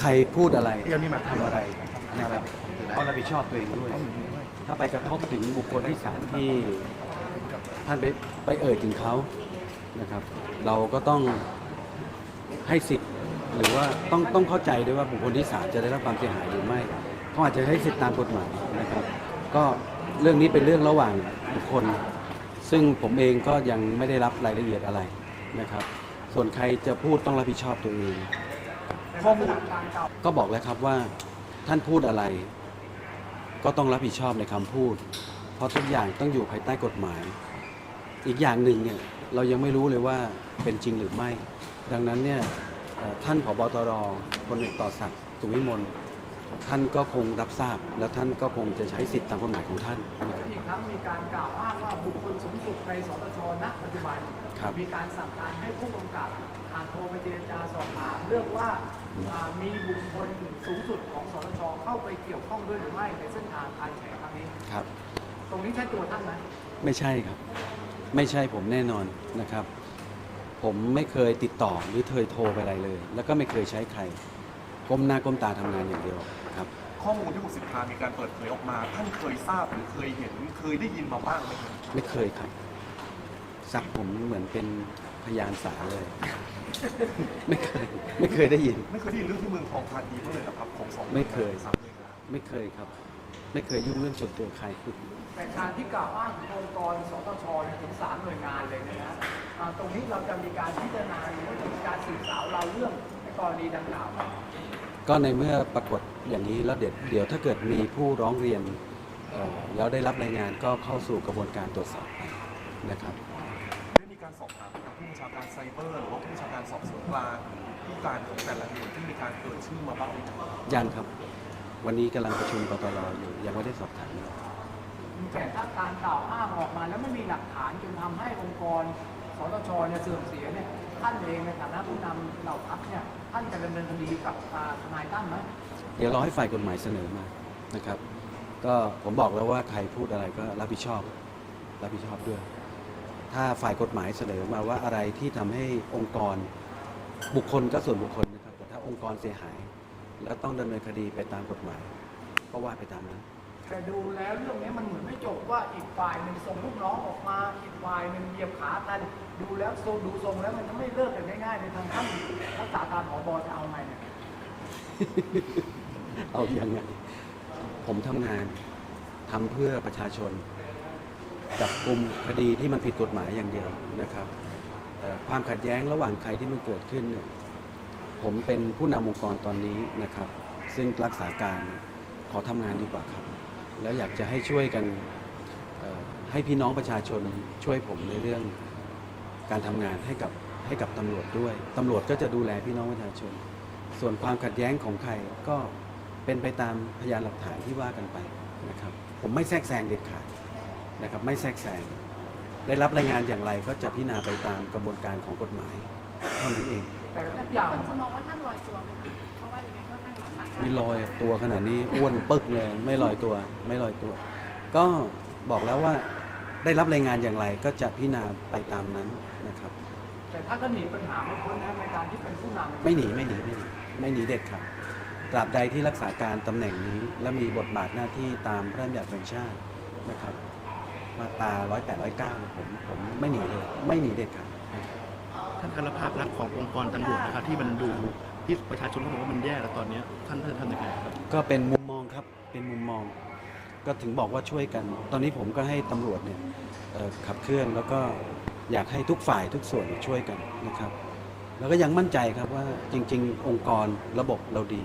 ใครพูดอะไรเดี๋ยวนี้มาทำอะไรนะครับต้องรับผิดชอบตัวเองด้วย ถ้าไปกระทบถึงบุคคลที่สามที่ท่านไปไปเอ่ยถึงเขานะครับ เราก็ต้องให้สิทธิ์หรือว่าต้องต้องเข้าใจด้วยว่าบุคคลที่สามจะได้รับความเสียหายหรือไม่เขาอาจจะให้สิทธิตามกฎหมายนะครับ ก็เรื่องนี้เป็นเรื่องระหว่างบุคคล ซึ่งผมเองก็ยังไม่ได้รับรายละเอียดอะไรนะครับ ส่วนใครจะพูดต้องรับผิดชอบตัวเอง ข้อมูลก็บอกแล้วครับว่าท่านพูดอะไร ก็ต้องรับผิดชอบในคำพูด เพราะทุกอย่างต้องอยู่ภายใต้กฎหมาย อีกอย่างหนึ่งเนี่ยเรายังไม่รู้เลยว่าเป็นจริงหรือไม่ ดังนั้นเนี่ยท่านผบตรพลเอกต่อศักดิ์สุวิมลท่านก็คงรับทราบ แล้วท่านก็คงจะใช้สิทธิตามกฎหมายของท่าน นะครับอีกครั้งมีการกล่าวอ้างว่าบุคคลสูงสุดในสตชณปัจจุบัน ครับ มีการสั่งการให้ผู้กำกับอ่านโทรไปเจรจาสอบถามเรื่องว่าอ่ามีบุคคลสูงสุดของสตชเข้าไปเกี่ยวข้องด้วยหรือไม่ในเส้นทางการแฉครั้งนี้ ครับ ตรงนี้ใช่ตัวท่านไหมไม่ใช่ครับ ไม่ใช่ผมแน่นอนนะครับ ผมไม่เคยติดต่อหรือเคยโทรไปอะไรเลย แล้วก็ไม่เคยใช้ใครก้มหน้าก้มตาทำงานอย่างเดียวครับ ข้อมูลที่คุณสิทธามีการเปิดเผยออกมา ท่านเคยทราบหรือเคยเห็นเคยได้ยินมาบ้างไหมครับไม่เคยครับซักผมเหมือนเป็นพยานสาเลย ไม่เคย ไม่เคยได้ยิน ไม่เคยได้ยินเรื่องที่เมืองทองธานีบ้างเลยเหรอครับ ของสองไม่เคยสามหน่วยงานไม่เคยครับ ไม่เคยยุ่งเรื่องส่วนตัวใครแต่การที่กล่าวอ้างถึงองค์กรสตชเนี่ยถึงสามหน่วยงานเลยเนยนะอ่าตรงนี้เราจะมีการพิจารณาหรือว่าจะมีการสืบสาวเราเรื่องในกรณีดังกล่าวไหม ก็ในเมื่อปรากฏอย่างนี้แล้วเดี๋ยวเดี๋ยวถ้าเกิดมีผู้ร้องเรียนเอ่อแล้วได้รับรายงานก็เข้าสู่กระบวนการตรวจสอบไปนะครับ ได้มีการสอบถามทางผู้บัญชาการไซเบอร์หรือว่าผู้บัญชาการสอบสวนกลางผู้การของแต่ละหน่วยที่มีการเกิดชื่อมาบ้างไหมครับยังครับ วันนี้กำลังประชุมปตรอยู่ยังไม่ได้สอบถามแต่ถ้าการกล่าวอ้างออกมาแล้วไม่มีหลักฐานจนทำให้องค์กร สตชเนี่ยเสื่อมเสียเนี่ยท่านเองในฐานะผู้นำเหล่าทัพเนี่ยท่านจะดำเนินคดีกับอ่าทนายตั้มไหมเดี๋ยวรอให้ฝ่ายกฎหมายเสนอมานะครับ ก็ผมบอกแล้วว่าใครพูดอะไรก็รับผิดชอบ รับผิดชอบด้วย ถ้าฝ่ายกฎหมายเสนอมาว่าอะไรที่ทำให้องค์กรบุคคลก็ส่วนบุคคลนะครับแต่ถ้าองค์กรเสียหาย แล้วต้องดำเนินคดีไปตามกฎหมาย ก็ว่าไปตามนั้น แต่ดูแล้วเรื่องนี้มันเหมือนไม่จบว่าอีกฝ่ายหนึ่งส่งลูกน้องออกมาอีกฝ่ายหนึ่งเหยียบขากันดูแล้วทรงดูทรงแล้วมันจะไม่เลิกกันง่ายๆในทางท่านรักษาการผบจะเอาไงเนี่ยเอาอย่างไงผมทำงานทำเพื่อประชาชน จับกลุ่มคดีที่มันผิดกฎหมายอย่างเดียวนะครับเอ่อความขัดแย้งระหว่างใครที่มันเกิดขึ้นเนี่ยผมเป็นผู้นำองค์กรตอนนี้นะครับ ซึ่งรักษาการขอทำงานดีกว่าครับ แล้วอยากจะให้ช่วยกันให้พี่น้องประชาชนช่วยผมในเรื่องการทำงานให้กับให้กับตำรวจด้วยตำรวจก็จะดูแลพี่น้องประชาชน ส่วนความขัดแย้งของใครก็เป็นไปตามพยานหลักฐานที่ว่ากันไปนะครับ ผมไม่แทรกแซงเด็ดขาดนะครับ ไม่แทรกแซงได้รับรายงานอย่างไรก็จะพิจารณาไปตามกระบวนการของกฎหมายเท่านั้นเองแต่ทุกอย่างคนจะมองว่าท่านลอยตัวไหมคะ นรักษาการไม่ลอยตัวขนาดนี้อ้วนปึ๊กเลยไม่ลอยตัว ไม่ลอยตัว ก็บอกแล้วว่าได้รับรายงานอย่างไรก็จะพิจารณาไปตามนั้นนะครับ แต่ถ้าท่านหนีปัญหาไม่พ้นนะในการที่เป็นผู้นำไม่หนีไม่หนีไม่หนีไม่หนีเด็ดขาดตราบใดที่รักษาการตำแหน่งนี้ และมีบทบาทหน้าที่ตามพระราชบัญญัติแห่งชาตินะครับ มาตรา108 109ผมผมไม่หนีเลย ไม่หนีเด็ดขาดนะครับท่านการภาพลักษณ์ขององค์กรตำรวจนะครับที่มันดู ที่ประชาชนเขาบอกว่ามันแย่แล้วตอนเนี้ยท่านท่านทำยังไงครับ ก็เป็นมุมมองครับ เป็นมุมมอง ก็ถึงบอกว่าช่วยกัน ตอนนี้ผมก็ให้ตำรวจเนี่ยเอ่อขับเคลื่อนแล้วก็อยากให้ทุกฝ่ายทุกส่วนช่วยกันนะครับ แล้วก็ยังมั่นใจครับว่าจริง ๆ องค์กรระบบเราดี